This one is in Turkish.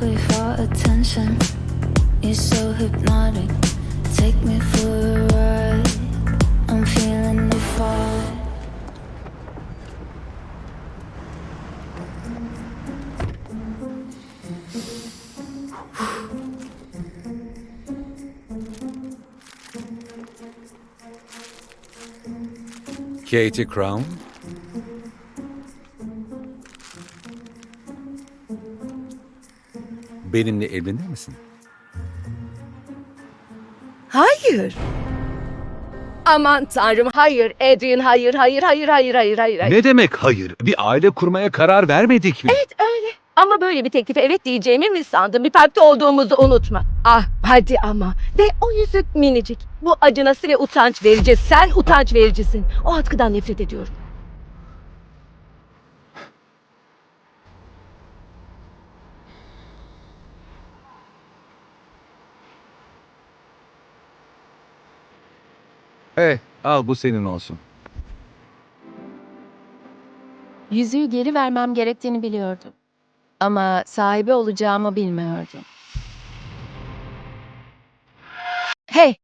hungry for attention. You're so hypnotic. Take me for a ride. I'm feeling the fire. Katie Crown. Benimle evlenir misin? Hayır. Aman tanrım hayır Adrian hayır hayır hayır hayır hayır hayır. hayır. Ne demek hayır? Bir aile kurmaya karar vermedik mi? Evet öyle. Ama böyle bir teklife evet diyeceğimi mi sandın? Bir parkta olduğumuzu unutma. Ah hadi ama. Ve o yüzük minicik. Bu acınası ve utanç verici. Sen utanç vericisin. O atkıdan nefret ediyorum. Hey, al bu senin olsun. Yüzüğü geri vermem gerektiğini biliyordum. Ama sahibi olacağımı bilmiyordum. Hey,